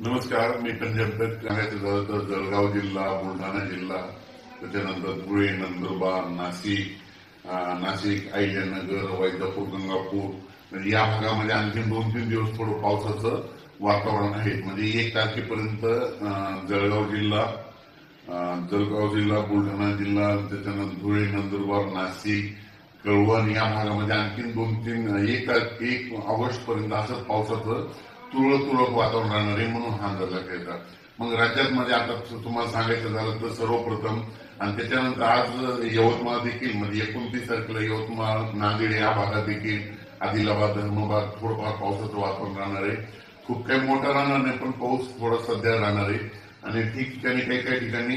नमस्कार मी पंजाब सांगायचं झालं तर जळगाव जिल्हा बुलढाणा जिल्हा. त्याच्यानंतर धुळे नंदुरबार नाशिक नाशिक अहिल्यानगर वैजापूर गंगापूर. म्हणजे या भागामध्ये आणखी दोन तीन दिवस थोडं पावसाचं वातावरण आहे. म्हणजे एक तारखेपर्यंत जळगाव जिल्हा जळगाव जिल्हा बुलढाणा जिल्हा त्याच्यानंतर धुळे नंदुरबार नाशिक कळवण या भागामध्ये आणखी दोन तीन एक एक ऑगस्ट पर्यंत असं पावसाचं तुरळक तुरळक वातावरण राहणार आहे म्हणून हा अंदाज लागला मग राज्यात मध्ये आता तुम्हाला सांगायचं झालं तर सर्वप्रथम आणि त्याच्यानंतर आज यवतमाळ देखील म्हणजे एकोणतीस तारखेला यवतमाळ नांदेड या भागात देखील आदिलाबाद धर्माबाद थोडंफार पावसाचं वातावरण राहणार आहे. खूप काही मोठा राहणार नाही पण पाऊस थोडा सध्या राहणार आहे. आणि ठिकठिकाणी काही काही ठिकाणी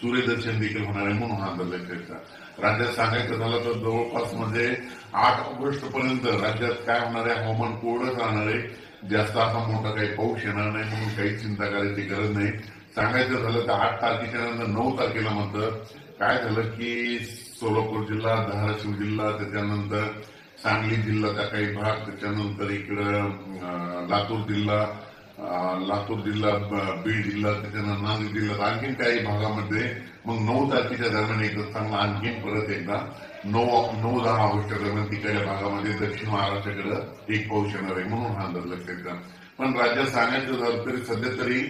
सूर्यदर्शन देखील होणार आहे म्हणून हा अंदाज करायचा राज्यात सांगायचं झालं तर जवळपास म्हणजे आठ ऑगस्ट पर्यंत राज्यात काय होणार आहे हवामान कोरडंच राहणार आहे. जास्त असा मोठा काही पाऊस येणार नाही म्हणून काही चिंता करायची गरज नाही. सांगायचं झालं तर आठ तारखेच्या नंतर नऊ तारखेला मात्र काय झालं की सोलापूर जिल्हा धाराशिव जिल्हा त्याच्यानंतर सांगली जिल्ह्याचा काही भाग त्याच्यानंतर इकडं लातूर जिल्हा लातूर जिल्हा बीड जिल्हा त्याच्यानंतर नांदेड जिल्ह्यात आणखीन काही भागामध्ये मग नऊ तारखेच्या दरम्यान एकदा चांगला आणखीन परत एकदा नऊ नऊ दहा ऑगस्टच्या दरम्यान तिकडच्या भागामध्ये दक्षिण महाराष्ट्राकडे एक पाऊस येणार आहे म्हणून हा अंदाज लक्षात घ्या पण राज्यात सांगायचं झालं तरी सध्या तरी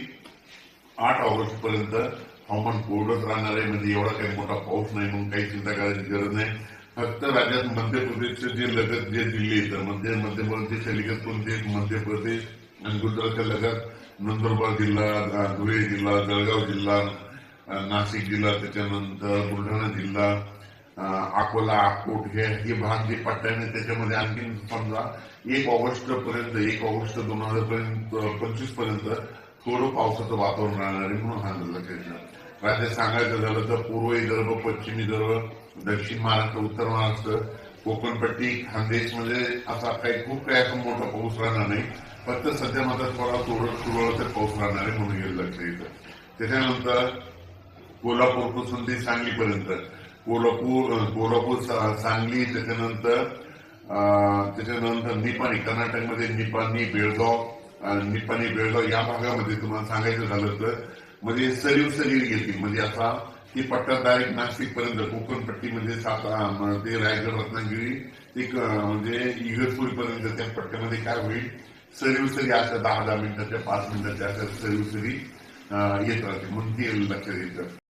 आठ ऑगस्ट पर्यंत हवामान कोरडंच राहणार आहे. म्हणजे एवढा काही मोठा पाऊस नाही म्हणून काही चिंता करायची गरज नाही. फक्त राज्यात मध्य प्रदेशचे जे लगत जे जिल्हे आहेत मध्य मध्य प्रदेशच्या लगत कोणते मध्य प्रदेश आणि गुजरातच्या लगत नंदुरबार जिल्हा धुळे जिल्हा जळगाव जिल्हा नाशिक जिल्हा त्याच्यानंतर बुलढाणा जिल्हा अकोला अकोट हे भाग जे पट्ट्याने त्याच्यामध्ये आणखी समजा एक ऑगस्ट पर्यंत एक ऑगस्ट दोन हजार पर्यंत पंचवीसपर्यंत थोडं पावसाचं वातावरण राहणार आहे म्हणून हा अंदाज लक्षात राज्यात सांगायचं झालं तर पूर्व विदर्भ पश्चिम विदर्भ दक्षिण महाराष्ट्र उत्तर महाराष्ट्र कोकणपट्टी खानदेश म्हणजे असा काही खूप काही असं मोठा पाऊस राहणार नाही. फक्त सध्या मात्र थोडा तुरळक तुरळक पाऊस राहणार आहे म्हणून हे लक्षात येतं. त्याच्यानंतर कोल्हापूरपासून ते सांगलीपर्यंत. कोल्हापूर कोल्हापूर सांगली त्याच्यानंतर त्याच्यानंतर निपाणी कर्नाटकमध्ये निपाणी बेळगाव निपाणी बेळगाव या भागामध्ये तुम्हाला सांगायचं झालं तर म्हणजे सरीव सरीव येतील. म्हणजे असा की पट्टा डायरेक्ट नाशिक पर्यंत कोकण पट्टीमध्ये ते रायगड रत्नागिरी एक म्हणजे इगतपूर पर्यंत त्या पट्ट्यामध्ये काय होईल? सरीव सरी अशा दहा दहा मिनिटाच्या पाच मिनिटाच्या अशा सरीव सरी येत राहते म्हणून ते लक्षात येतं.